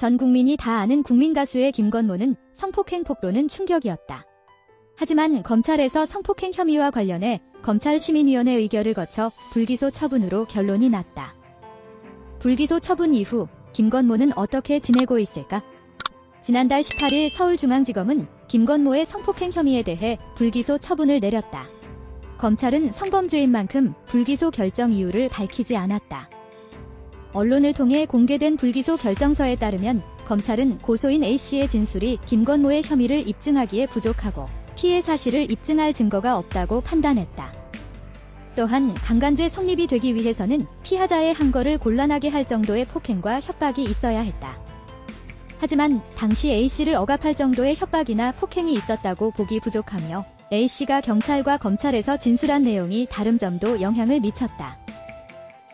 전 국민이 다 아는 국민 가수의 김건모는 성폭행 폭로는 충격이었다. 하지만 검찰에서 성폭행 혐의와 관련해 검찰 시민위원회 의결을 거쳐 불기소 처분으로 결론이 났다. 불기소 처분 이후 김건모는 어떻게 지내고 있을까? 지난달 18일 서울중앙지검은 김건모의 성폭행 혐의에 대해 불기소 처분을 내렸다. 검찰은 성범죄인 만큼 불기소 결정 이유를 밝히지 않았다. 언론을 통해 공개된 불기소 결정서에 따르면 검찰은 고소인 A씨의 진술이 김건모의 혐의를 입증하기에 부족하고 피해 사실을 입증할 증거가 없다고 판단했다. 또한 강간죄 성립이 되기 위해서는 피하자의 항거를 곤란하게 할 정도의 폭행과 협박이 있어야 했다. 하지만 당시 A씨를 억압할 정도의 협박이나 폭행이 있었다고 보기 부족하며 A씨가 경찰과 검찰에서 진술한 내용이 다른 점도 영향을 미쳤다.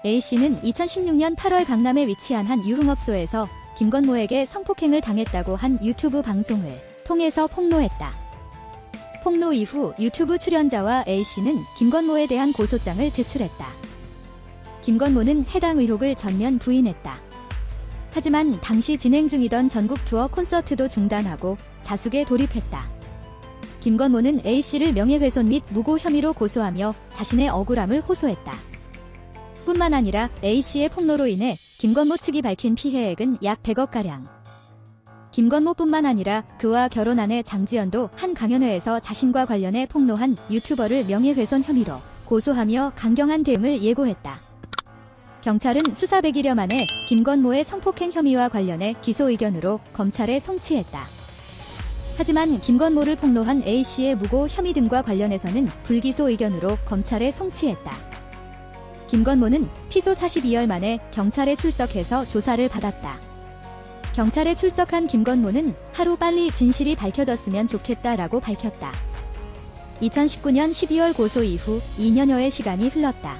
A씨는 2016년 8월 강남에 위치한 한 유흥업소에서 김건모에게 성폭행을 당했다고 한 유튜브 방송을 통해서 폭로했다. 폭로 이후 유튜브 출연자와 A씨는 김건모에 대한 고소장을 제출했다. 김건모는 해당 의혹을 전면 부인했다. 하지만 당시 진행 중이던 전국 투어 콘서트도 중단하고 자숙에 돌입했다. 김건모는 A씨를 명예훼손 및 무고 혐의로 고소하며 자신의 억울함을 호소했다. 뿐만 아니라 A씨의 폭로로 인해 김건모 측이 밝힌 피해액은 약 100억가량. 김건모뿐만 아니라 그와 결혼한 해 장지연도 한 강연회에서 자신과 관련해 폭로한 유튜버를 명예훼손 혐의로 고소하며 강경한 대응을 예고했다. 경찰은 수사 100일여 만에 김건모의 성폭행 혐의와 관련해 기소 의견으로 검찰에 송치했다. 하지만 김건모를 폭로한 A씨의 무고 혐의 등과 관련해서는 불기소 의견으로 검찰에 송치했다. 김건모는 피소 42일 만에 경찰에 출석해서 조사를 받았다. 경찰에 출석한 김건모는 하루 빨리 진실이 밝혀졌으면 좋겠다라고 밝혔다. 2019년 12월 고소 이후 2년여의 시간이 흘렀다.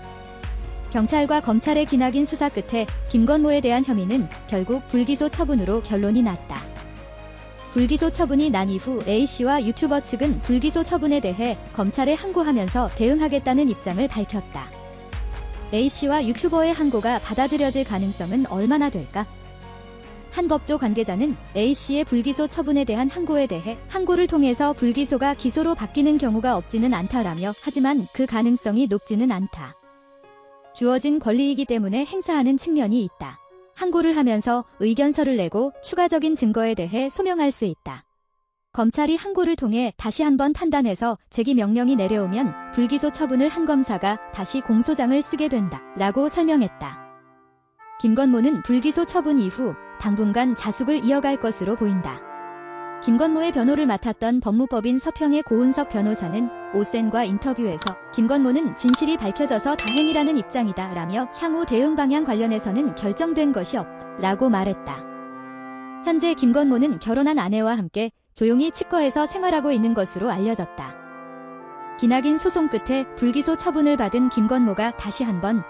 경찰과 검찰의 기나긴 수사 끝에 김건모에 대한 혐의는 결국 불기소 처분으로 결론이 났다. 불기소 처분이 난 이후 A씨와 유튜버 측은 불기소 처분에 대해 검찰에 항고하면서 대응하겠다는 입장을 밝혔다. A씨와 유튜버의 항고가 받아들여질 가능성은 얼마나 될까? 한 법조 관계자는 A씨의 불기소 처분에 대한 항고에 대해 항고를 통해서 불기소가 기소로 바뀌는 경우가 없지는 않다라며 하지만 그 가능성이 높지는 않다. 주어진 권리이기 때문에 행사하는 측면이 있다. 항고를 하면서 의견서를 내고 추가적인 증거에 대해 소명할 수 있다. 검찰이 항고를 통해 다시 한번 판단해서 제기 명령이 내려오면 불기소 처분을 한 검사가 다시 공소장을 쓰게 된다. 라고 설명했다. 김건모는 불기소 처분 이후 당분간 자숙을 이어갈 것으로 보인다. 김건모의 변호를 맡았던 법무법인 서평의 고은석 변호사는 오센과 인터뷰에서 김건모는 진실이 밝혀져서 다행이라는 입장이다 라며 향후 대응 방향 관련해서는 결정된 것이 없다 라고 말했다. 현재 김건모는 결혼한 아내와 함께 조용히 치과에서 생활하고 있는 것으로 알려졌다. 기나긴 소송 끝에 불기소 처분을 받은 김건모가 다시 한번